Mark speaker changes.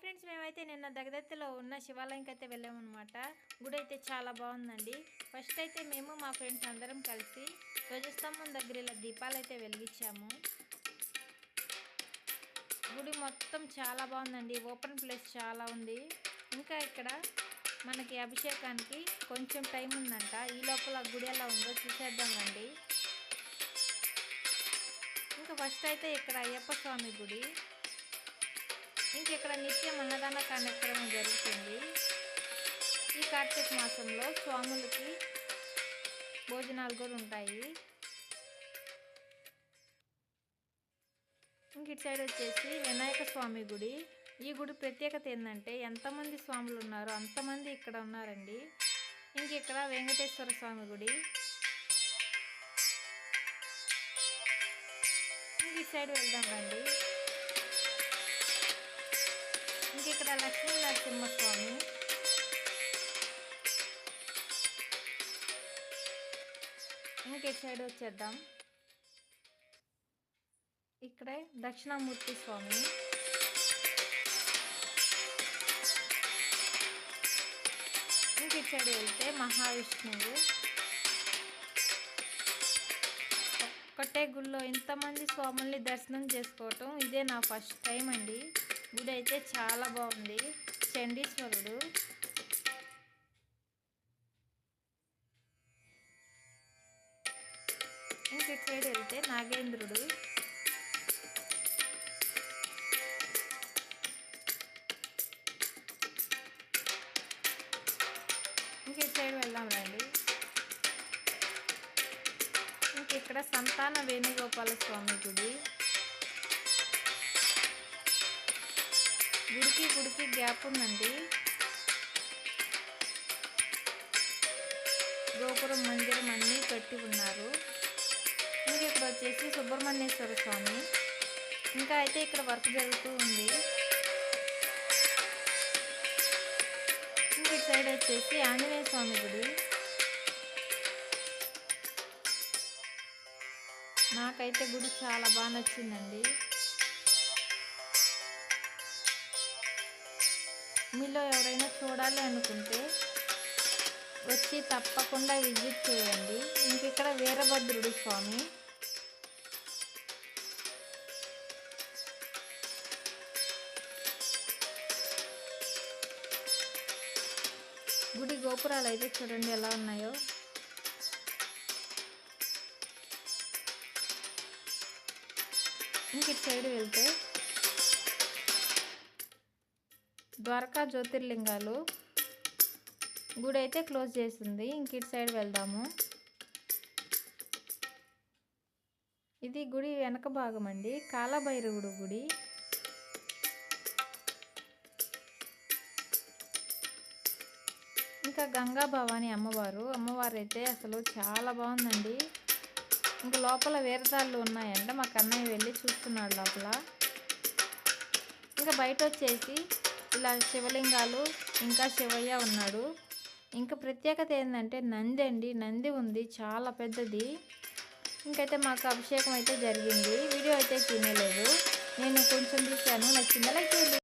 Speaker 1: Friends మేమైతే నిన్న దగదత్తిలో ఉన్న శివాలయంకి అయితే వెళ్ళామన్నమాట. గుడి అయితే చాలా బాగుందండి. ఫస్ట్ అయితే మేము మా ఫ్రెండ్స్ అందరం కలిసి ధ్వజస్తంభం దగ్గర ఇలా దీపాలు అయితే వెలిగించాము. గుడి మొత్తం చాలా బాగుందండి. ఓపెన్ ప్లేస్ చాలా ఉంది. ఇంకా ఇక్కడ మనకి అభిషేకానికి కొంచెం టైం ఉందంట. ఈ లోపల గుడి ఎలా ఉందో చూసేద్దాం రండి. ఇంకా ఫస్ట్ అయితే ఇక్కడ అయ్యప్ప స్వామి గుడి. ఇంకా ఇక్కడ నిత్యం అన్నదాన కార్యక్రమం జరుగుతుంది. ఈ కార్తీక మాసంలో స్వాములకి భోజనాలు కూడా ఉంటాయి. ఇంక ఇటు సైడ్ వచ్చేసి వినాయక స్వామి గుడి. ఈ గుడి ప్రత్యేకత ఏంటంటే ఎంతమంది స్వాములు ఉన్నారో అంతమంది ఇక్కడ ఉన్నారండి. ఇంక ఇక్కడ వెంకటేశ్వర స్వామి గుడి. ఇంక ఇటు సైడ్ వెళ్దాం రండి. ఇంక ఇక్కడ లక్ష్మీ నరసింహస్వామి ఇంక ఇటు సైడ్ వచ్చేద్దాం. ఇక్కడే దక్షిణామూర్తి స్వామి. ఇంక ఇటు సైడ్ వెళ్తే మహావిష్ణువు. ఒక్కటే గుళ్ళో ఇంతమంది స్వాముల్ని దర్శనం చేసుకోవటం ఇదే నా ఫస్ట్ టైం అండి. గుడి అయితే చాలా బాగుంది. చండీశ్వరుడు ఇంక సైడ్ వెళ్తే నాగేంద్రుడు. ఇంక సైడ్ వెళ్దాం రండి. ఇంక ఇక్కడ సంతాన వేణుగోపాల స్వామి గుడి. గుడికి గుడికి గ్యాప్ ఉందండి. గోపురం మందిరం అన్నీ కట్టి ఉన్నారు. ఇంక ఇక్కడ వచ్చేసి సుబ్రహ్మణ్యేశ్వర స్వామి. ఇంకా అయితే ఇక్కడ వర్క్ జరుగుతూ ఉంది. ఇంక సైడ్ వచ్చేసి ఆంజనేయ స్వామి గుడి. నాకైతే గుడి చాలా బాగా నచ్చిందండి. మీలో ఎవరైనా చూడాలి అనుకుంటే వచ్చి తప్పకుండా విజిట్ చేయండి. ఇంక ఇక్కడ వీరభద్రుడు స్వామి. గుడి గోపురాలు అయితే చూడండి ఎలా ఉన్నాయో. ఇంక ఇటు సైడ్ వెళ్తే ద్వారకా జ్యోతిర్లింగాలు గుడి అయితే క్లోజ్ చేసింది. ఇంక ఇటు సైడ్ వెళ్దాము. ఇది గుడి వెనక భాగం అండి. కాలభైరవుడు గుడి. ఇంకా గంగా భవాని అమ్మవారు. అమ్మవారు అయితే అసలు చాలా బాగుందండి. ఇంకా లోపల వేరదాళ్ళు ఉన్నాయంట. మా కన్నయ్య వెళ్ళి చూస్తున్నాడు లోపల. ఇంకా బయట వచ్చేసి ఇలా శివలింగాలు ఇంకా శివయ్య ఉన్నాడు. ఇంకా ప్రత్యేకత ఏంటంటే నంది అండి. నంది ఉంది చాలా పెద్దది. ఇంకైతే మాకు అభిషేకం అయితే జరిగింది. వీడియో అయితే తినలేదు. నేను కొంచెం చూశాను నచ్చిందా? లైక్ చేయండి.